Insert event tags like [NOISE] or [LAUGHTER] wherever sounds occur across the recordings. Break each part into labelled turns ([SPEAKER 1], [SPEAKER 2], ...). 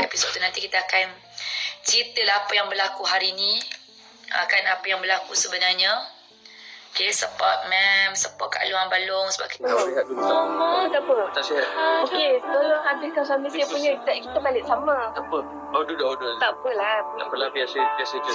[SPEAKER 1] Episod tu nanti kita akan ceritalah apa yang berlaku hari ni. Akan apa yang berlaku sebenarnya. Okay, support ma'am, support Kak Luang Balong sebab kita
[SPEAKER 2] Awak lihat dulu.
[SPEAKER 3] Oh, tak apa.
[SPEAKER 2] Tak sihat.
[SPEAKER 3] Okey, tolong habiskan suami saya punya. Kita, kita balik sama.
[SPEAKER 2] Tak apa. Order dah order.
[SPEAKER 3] Tak apalah.
[SPEAKER 2] Tak apalah biasa biasa je.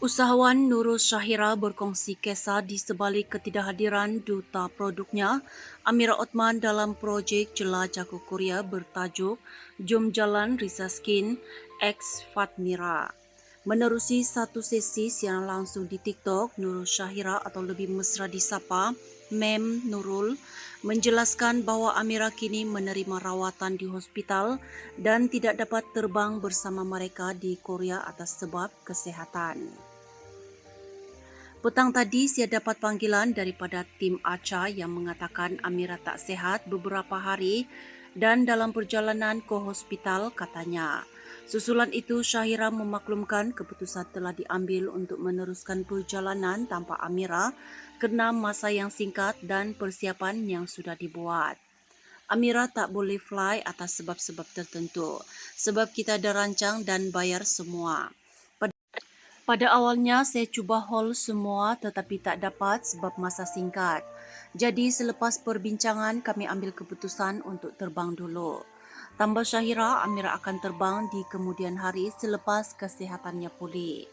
[SPEAKER 4] Usahawan Nurul Syahira berkongsi kisah di sebalik ketidakhadiran duta produknya Amira Othman dalam projek Jelajah ke Korea bertajuk Jom Jalan Risa Skin X Fatmira. Menerusi satu sesi siaran langsung di TikTok, Nurul Syahira atau lebih mesra disapa Mem Nurul menjelaskan bahawa Amira kini menerima rawatan di hospital dan tidak dapat terbang bersama mereka di Korea atas sebab kesihatan. Petang tadi saya dapat panggilan daripada tim ACA yang mengatakan Amira tak sihat beberapa hari dan dalam perjalanan ke hospital katanya. Susulan itu Syahira memaklumkan keputusan telah diambil untuk meneruskan perjalanan tanpa Amira kerana masa yang singkat dan persiapan yang sudah dibuat. Amira tak boleh fly atas sebab-sebab tertentu sebab kita dah rancang dan bayar semua. Pada awalnya saya cuba hold semua tetapi tak dapat sebab masa singkat. Jadi selepas perbincangan kami ambil keputusan untuk terbang dulu. Tambah Syahira, Amira akan terbang di kemudian hari selepas kesihatannya pulih.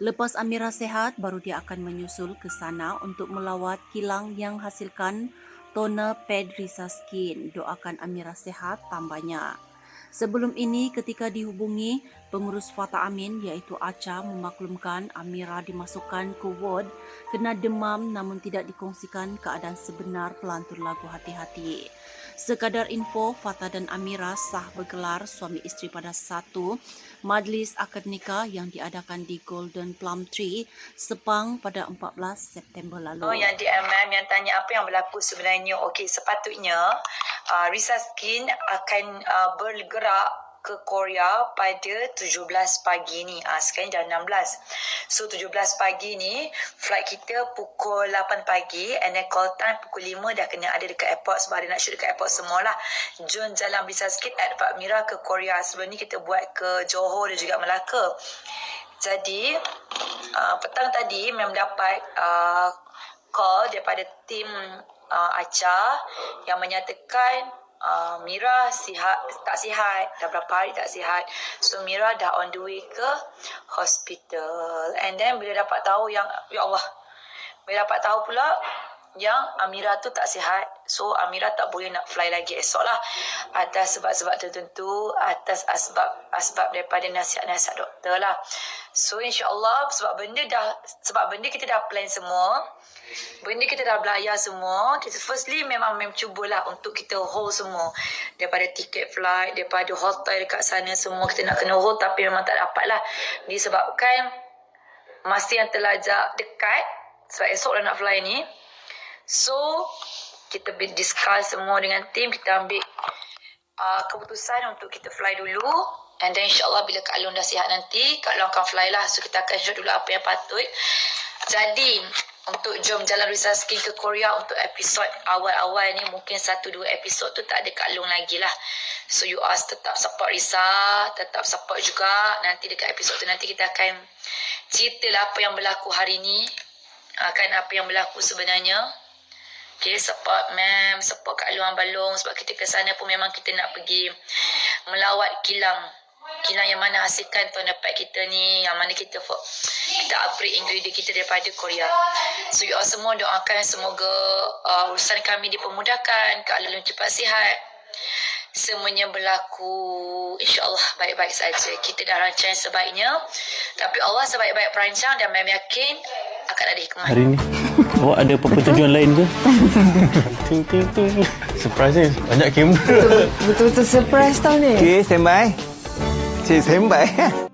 [SPEAKER 4] Lepas Amira sehat, baru dia akan menyusul ke sana untuk melawat kilang yang hasilkan toner pad Risa Skin. Doakan Amira sehat tambahnya. Sebelum ini ketika dihubungi pengurus Fata Amin iaitu Acha memaklumkan Amira dimasukkan ke ward kena demam namun tidak dikongsikan keadaan sebenar pelantur lagu hati-hati. Sekadar info, Fata dan Amira sah bergelar suami isteri pada satu majlis akad nikah yang diadakan di Golden Plum Tree, Sepang pada 14 September lalu.
[SPEAKER 1] Oh, yang DMM yang tanya apa yang berlaku sebenarnya. Okey, sepatutnya uh, Risa Skin akan uh, bergerak ke Korea pada 17 pagi ni. Ah sekarang dah 16. So 17 pagi ni flight kita pukul 8 pagi and then call time pukul 5 dah kena ada dekat airport sebab ada nak shoot dekat airport semualah. Jun jalan Risa Skin at Pak Mira ke Korea. Sebelum ni kita buat ke Johor dan juga Melaka. Jadi uh, petang tadi memang dapat uh, call daripada tim uh, Acha yang menyatakan uh, Mira sihat tak sihat dah berapa hari tak sihat. So Mira dah on the way ke hospital. And then bila dapat tahu yang ya Allah bila dapat tahu pula yang Amira tu tak sihat. So Amira tak boleh nak fly lagi esok lah. Atas sebab-sebab tertentu atas asbab asbab daripada nasihat-nasihat doktor lah. So insyaAllah sebab benda dah sebab benda kita dah plan semua benda kita dah belayar semua kita firstly memang memang cubalah untuk kita hold semua. Daripada tiket flight daripada hotel dekat sana semua kita nak kena hold tapi memang tak dapat lah. Disebabkan masa yang terlajak dekat sebab esok dah nak fly ni So, kita discuss semua dengan tim, kita ambil uh, keputusan untuk kita fly dulu. And then insyaAllah bila Kak Long dah sihat nanti, Kak Long akan fly lah. So, kita akan shoot dulu apa yang patut. Jadi, untuk jom jalan Risa Skin ke Korea untuk episod awal-awal ni mungkin satu dua episod tu tak ada Kak Long lagi lah. So you all tetap support Risa, tetap support juga. Nanti dekat episod tu nanti kita akan ceritalah apa yang berlaku hari ni. Akan apa yang berlaku sebenarnya. Okay, support ma'am, support Kak Luang Balong sebab kita ke sana pun memang kita nak pergi melawat kilang. Kilang yang mana hasilkan toner pad kita ni, yang mana kita kita upgrade ingredient kita daripada Korea. So you all semua doakan semoga uh, urusan kami dipermudahkan, Kak Luang cepat sihat. Semuanya berlaku insyaAllah baik-baik saja. Kita dah rancang sebaiknya. Tapi Allah sebaik-baik perancang dan ma'am yakin akan ada hikmah.
[SPEAKER 5] Hari ni awak [LAUGHS] ada apa-apa tujuan lain ke? ting ting ting.
[SPEAKER 2] Surprise ni. Banyak kamera.
[SPEAKER 6] Betul-betul surprise tau ni.
[SPEAKER 7] Okey, standby. Cik, standby. [LAUGHS]